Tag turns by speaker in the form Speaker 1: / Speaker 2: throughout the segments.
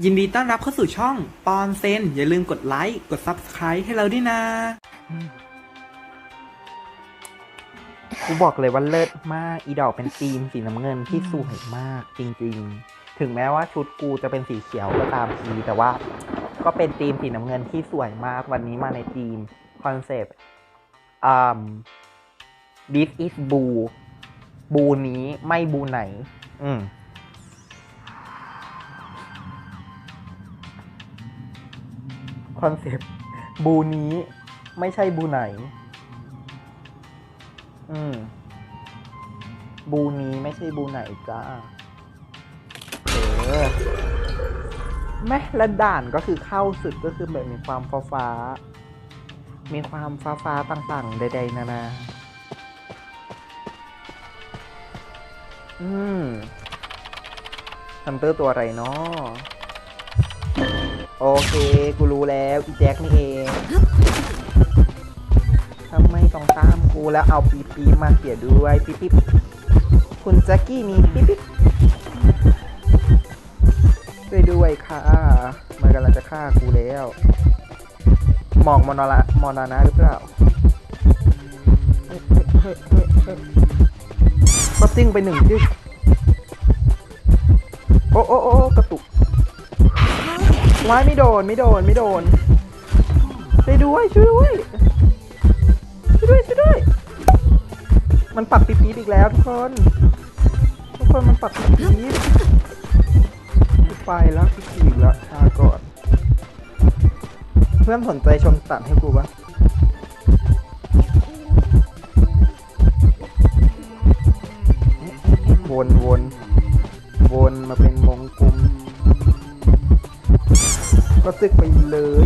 Speaker 1: ยินดีต้อนรับเข้าสู่ช่องปอนเซนอย่าลืมกดไลค์ กด Subscribe ให้เราด้วยนะ
Speaker 2: กูบอกเลยว่าเลิศมาก อีดอกเป็นธีมสีน้ำเงินที่สวยมากจริงๆ ถึงแม้ว่าชุดกูจะเป็นสีเขียวก็ตามที แต่ว่าก็เป็นธีมสีน้ำเงินที่สวยมากวันนี้มาในธีมคอนเซปต์อ่า this is blue บูนี้ไม่บูไหน อืม คอนเซปต์บูนี้ไม่ใช่บูไหน อืม บูนี้ไม่ใช่บูไหนจ้า เออแม่และด่านก็คือเข้าสุดก็คือแบบมีความฟ้าฟ้า มีความฟ้าฟ้าต่างๆ ใดๆนานา อืมฮันเตอร์ตัวอะไรเนาะ โอเค กูรู้แล้วอีแจ็คนี่เองทำไมต้องตามกูแล้วเอาปีปีมาเสียด้วยปีปีคุณแจ็คกี้มีปีปีช่วยด้วยค่ะ มันกำลังจะฆ่ากูแล้วหมอกมอนละมอนานะหรือเปล่าเฮ้ยเฮ้ยเฮ้ยเฮ้ยเฮ้ยก็ติ้งไปหนึ่งที่โอ้โอ้โอ้กระตุก ว้ายไม่โดนไม่โดนไม่โดนช่วยด้วยช่วยด้วยช่วยด้วยช่วยด้วย มันปักปี๊ดอีกแล้วทุกคน ทุกคนมันปักปี๊ดไปแล้วพี่ขี่อีกแล้วชาก่อน เพื่อนสนใจชมตัดให้กูปะวนวนวน ก็ซึกไปเลย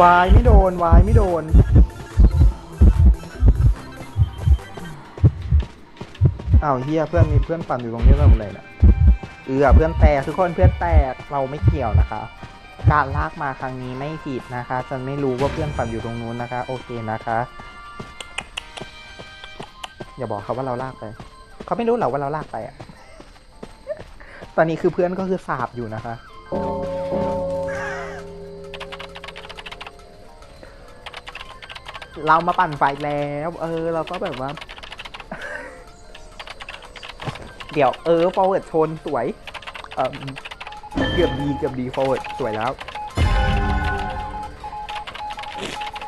Speaker 2: วายไม่โดนวายไม่โดน อ้าวเฮียเพื่อนมีเพื่อนปั่นอยู่ตรงนี้ทำอะไรนะเออเพื่อนแตกทุกคนเพื่อนแตกเราไม่เกี่ยวนะคะ การลากมาครั้งนี้ไม่ผิดนะคะฉันไม่รู้ว่าเพื่อนปั่นอยู่ตรงนู้นนะคะ โอเคนะคะ อย่าบอกเขาว่าเราลากไป เขาไม่รู้หรอกว่าเราลากไปอะ ตอนนี้คือเพื่อนก็คือสาบอยู่นะคะ เรามาปั่นไฟแล้ว เออ เราก็แบบว่า เดี๋ยวเออ forward ชนสวย เออเกือบดีเกือบดี forward สวยแล้ว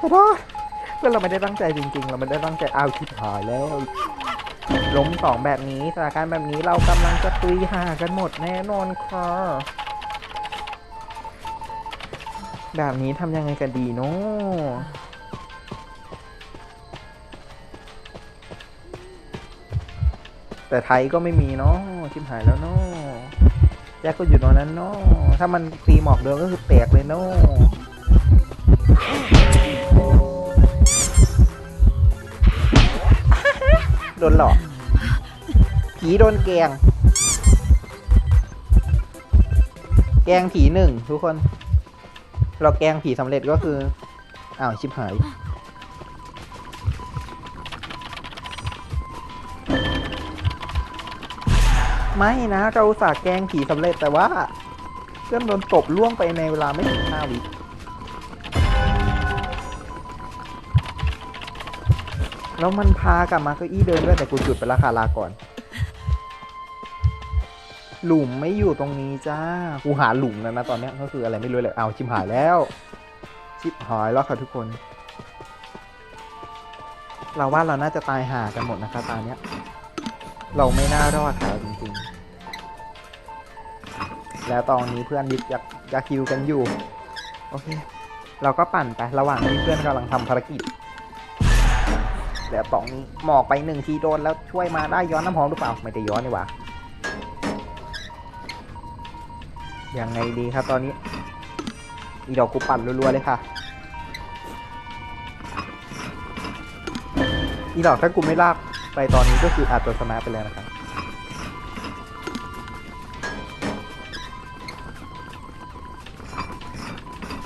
Speaker 2: ขอโทษเพื่อนเราไม่ได้ตั้งใจจริง ๆ เราไม่ได้ตั้งใจเอาชิบหายแล้ว ล้มสองแบบนี้สถานการณ์แบบนี้เรากำลังจะตุยห่ากันหมดแน่นอนค่ะแบบนี้ทำยังไงกันดีเนาะแต่ไทยก็ไม่มีเนาะชิบหายแล้วเนาะแจ็คก็อยู่ตรงนั้นเนาะถ้ามันตีหมอกเดิมก็คือแตกเลยเนาะโดนหลอก ผีโดนแกง แกงผีหนึ่งทุกคน เราแกงผีสำเร็จก็คือ อ้าวชิบหาย ไม่นะ เราสาแกงผีสำเร็จแต่ว่าเพื่อนโดนตบล่วงไปในเวลาไม่ถึงห้าวิแล้วมันพากลับมาเก้าอี้เดินด้วยแต่กูจุดไปราคาลาก่อน หลุมไม่อยู่ตรงนี้จ้า กูหาหลุมแล้วนะตอนนี้ก็คืออะไรไม่รู้เลยเอาชิบหายแล้ว ชิบหายแล้วค่ะทุกคน เราว่าเราน่าจะตายหากันหมดนะคะตาเนี้เราไม่น่ารอดค่ะจริงๆ แล้วตอนนี้เพื่อนดิบยักยักคิวกันอยู่ โอเค เราก็ปั่นไประหว่างที่เพื่อนกำลังทำภารกิจแล้วตองนี้หมอกไปหนึ่งทีโดนแล้วช่วยมาได้ย้อนน้ำหอมหรือเปล่า ไม่ได้ย้อนนี่หว่า ยังไงดีครับตอนนี้อีดอกกูปั่นรัวๆเลยค่ะ อีดอกถ้ากูไม่ลากไปตอนนี้ก็คืออาจจะชนะไปแล้วนะครับ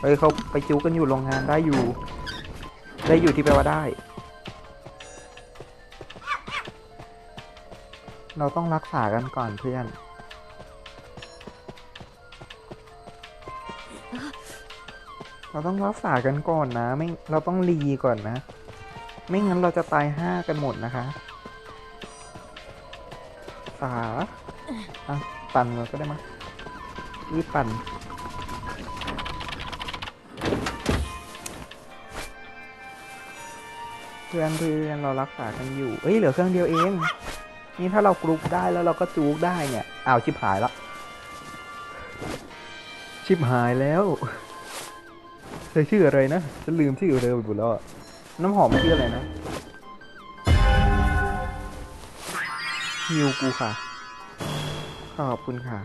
Speaker 2: เฮ้ยเขาไปจู้กันอยู่โรงงานได้อยู่ ได้อยู่ที่แปลว่าได้ เราต้องรักษากันก่อนเพื่อน เราต้องรักษากันก่อนนะไม่เราต้องรีก่อนนะ ไม่งั้นเราจะตายห้ากันหมดนะคะสาอะปั่นเราก็ได้มั้ยรีบปั่นเพื่อนเพื่อนเรารักษากันอยู่ เอ้ยเหลือเครื่องเดียวเอง นี่ถ้าเรากรุ๊ปได้แล้วเราก็จูกได้เนี่ยอ้าวชิบหายละ ชิบหายแล้ว ธอชื่ออะไรนะฉันลืมชื่อเธอไปหมดแล้วอะน้ำหอมชื่ออะไรนะฮิวกูค่ะ ขอบคุณค่ะ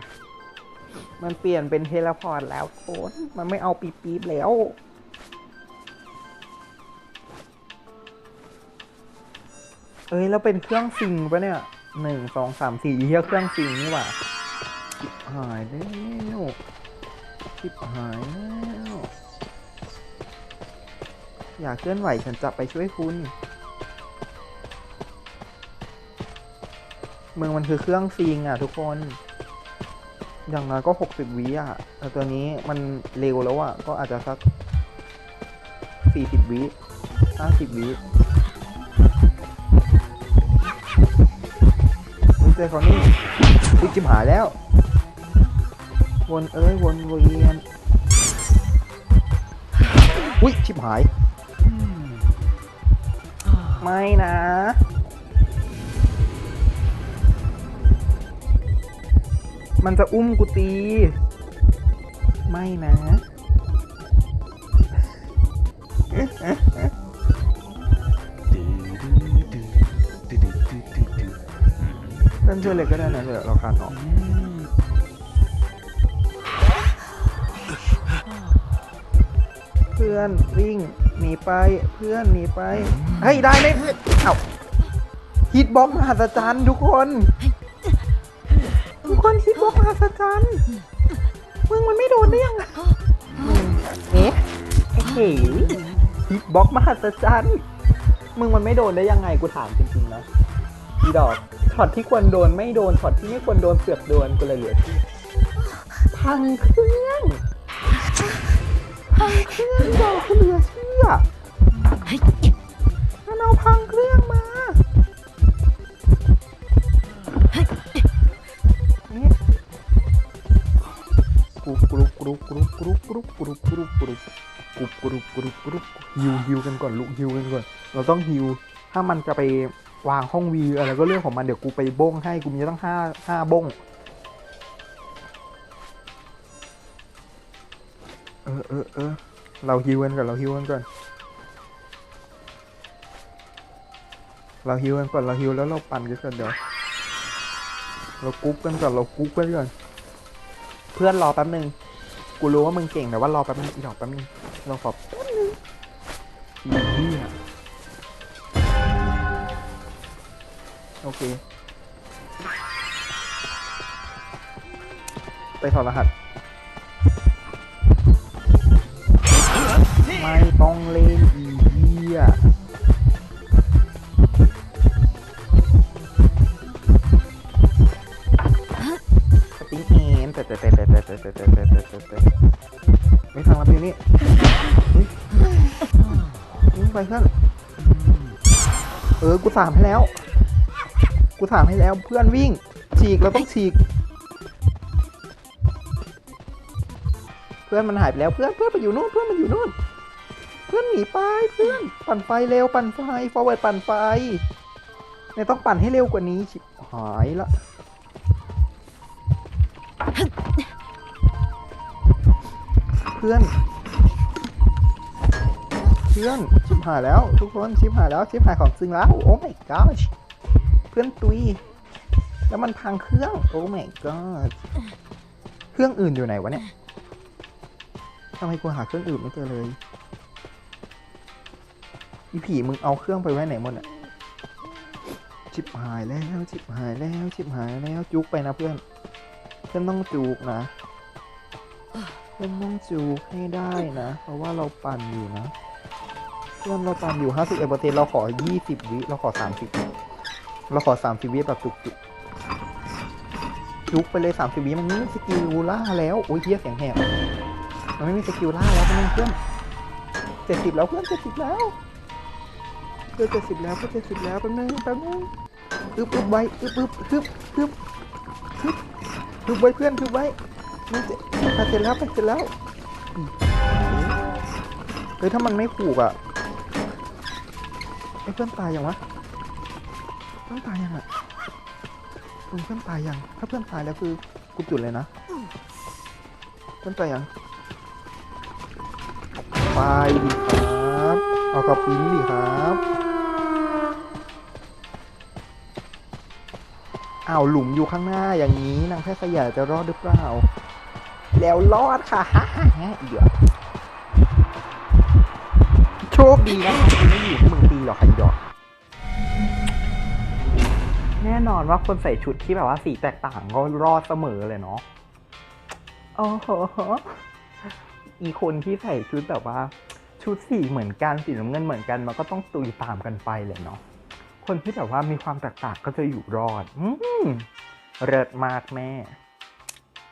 Speaker 2: มันเปลี่ยนเป็นเทเลพอร์ตแล้วโคนมันไม่เอาปีบปีบๆแล้ว เอ้ย แล้วเป็นเครื่องซิงปะเนี่ยหนึ่งสองสามสี่เฮียเครื่องซิงนี่หว่าชิบหายแล้วชิบหายแล้ว อยากเคลื่อนไหวฉันจะไปช่วยคุณ เมืองมันคือเครื่องซิงอะทุกคน อย่างน้อยก็หกสิบวิอะ แต่ตัวนี้มันเร็วแล้วอะ ก็อาจจะสักสี่สิบวิห้าสิบวิอุ้ยเจอเขานี่อุ้ยจิมหายแล้ว วนเอ้ยวนเวียนอุ้ยชิบหาย ไม่นะ มันจะอุ้มกูตี ไม่นะเล่นช่วยเลยก็ได้นะเดี๋ยวเราคานออกเพื่อนวิ่ง หนีไปเพื่อนหนีไปเฮ้ยได้ไหมเอ้าฮิตบ็อกมหัศจรรย์ทุกคน ทุกคนฮิตบ็อกมหัศจรรย์มึงมันไม่โดนได้ยังไงมึงเอ๊ะเฮ้ยฮิตบ็อกมหัศจรรย์มึงมันไม่โดนได้ยังไงกูถามจริงๆนะอีดอกช็อตที่ควรโดนไม่โดนช็อตที่ไม่ควรโดนเสือกโดนกูเลยเหลือที่พังเครื่องพังเครื่อง ดอกเหลือเชื่อมันเอาพังเครื่องมานี่กรุบกรุบกรุบกรุบกรุบกรุบกรุบกรุบกรุบกรุบกรุบกรุบกรุบฮิวฮิวกันก่อนลุกฮิวกันก่อน เราต้องฮิว ถ้ามันจะไปวางห้องวีอะไรก็เรื่องของมันเดี๋ยวกูไปบ้งให้กูมีตั้งห้าห้าบ้ง ออเออเออเราฮิวกันก่อนเราฮิวกันก่อนเราฮิวกันก่อนเราฮิวแล้วเราปั่นกันก่อนเดี๋ยวเรากุ๊กกันก่อนเรากุ๊กกันก่อนเพื่อนรอแป๊บนึงกูรู้ว่ามึงเก่งแต่ว่ารอแป๊บนึงอีดอกแป๊บนึงเราขอแป๊บนึงอีเหี้ยโอเคไปถอดรหัส ต้องเล่นอีเหี้ยสติ๊งเอนแต่แต่แต่แต่แต่แต่แต่แต่แต่แต่แต่แต่ไม่ฟังมาทีนี้เฮ้ยวิ่งไปเพื่อนเออ กูสามให้แล้ว กูสามให้แล้วเพื่อนวิ่ง ฉีกเราต้องฉีก เพื่อนมันหายไปแล้วเพื่อนเพื่อนไปอยู่นู่นเพื่อนมันอยู่นู่น พื่อนหนีไปเพื่อนปั่นไฟเร็วปั่นไฟ forward ปั่นไฟเนี่ยต้องปั่นให้เร็วกว่านี้ชิบหายละเพื่อนเพื่อนชิบหายแล้ว ทุกคนชิบหายแล้วชิบหายของจริงแล้วโอ้ my god เพื่อนตุยแล้วมันพังเครื่องโอ้ my god เครื่องอื่นอยู่ไหนวะเนี่ยทำไมกูหาเครื่องอื่นไม่เจอเลย อีผีมึงเอาเครื่องไปไว้ไหนหมดอะชิบหายแล้วชิบหายแล้วชิบหายแล้วจุกไปนะเพื่อน เพื่อนต้องจุกนะ เพื่อนต้องจุกให้ได้นะ เพราะว่าเราปั่นอยู่นะ เพื่อนเราปั่นอยู่51เปอร์เซ็นเราขอ20วิเราขอ30เราขอ30วิแบบจุกจุกจุกไปเลย30วิมันไม่มีสกิลล่าแล้วโอ้ยเฮียเสียงแหบมันไม่มีสกิลล่าแล้วเพื่อนเพื่อนเจ็ดสิบแล้วเพื่อนเจ็ดสิบแล้ว พื่อเจ็ดสิบแล้วเพื่อเจ็ดสิบแล้วแป๊บนึงแป๊บนึงอึบอึบไว้อึบอึบฮึบฮึบฮึบฮึบไว้เพื่อนฮึบไว้นี่เจ็ดไปเสร็จแล้วไปเสร็จแล้วเฮ้ยถ้ามันไม่ผูกอะไอ้เพื่อนตายยังวะเพื่อนตายยังอะเพื่อนตายยังถ้าเพื่อนตายแล้วคือกูจุดเลยนะเพื่อนตายยังไปดิครับ เอากระปิ้นดิครับ อ้าวหลุมอยู่ข้างหน้าอย่างนี้นางแพทย์สยามจะรอดหรือเปล่า แล้วรอดค่ะฮ่าฮ่าฮ่าอีกเหรอโชคดีนะคะกูไม่อยู่ที่เมืองตีหรอกค่ะอีดอกแน่นอนว่าคนใส่ชุดที่แบบว่าสีแตกต่างก็รอดเสมอเลยเนาะโอ้โหอีคนที่ใส่ชุดแบบว่า ชุดสีเหมือนกันสีน้ำเงินเหมือนกัน มันก็ต้องตุยตามกันไปเลยเนาะ คนที่แบบว่ามีความแตกต่างก็จะอยู่รอด อืมเลิศมากแม่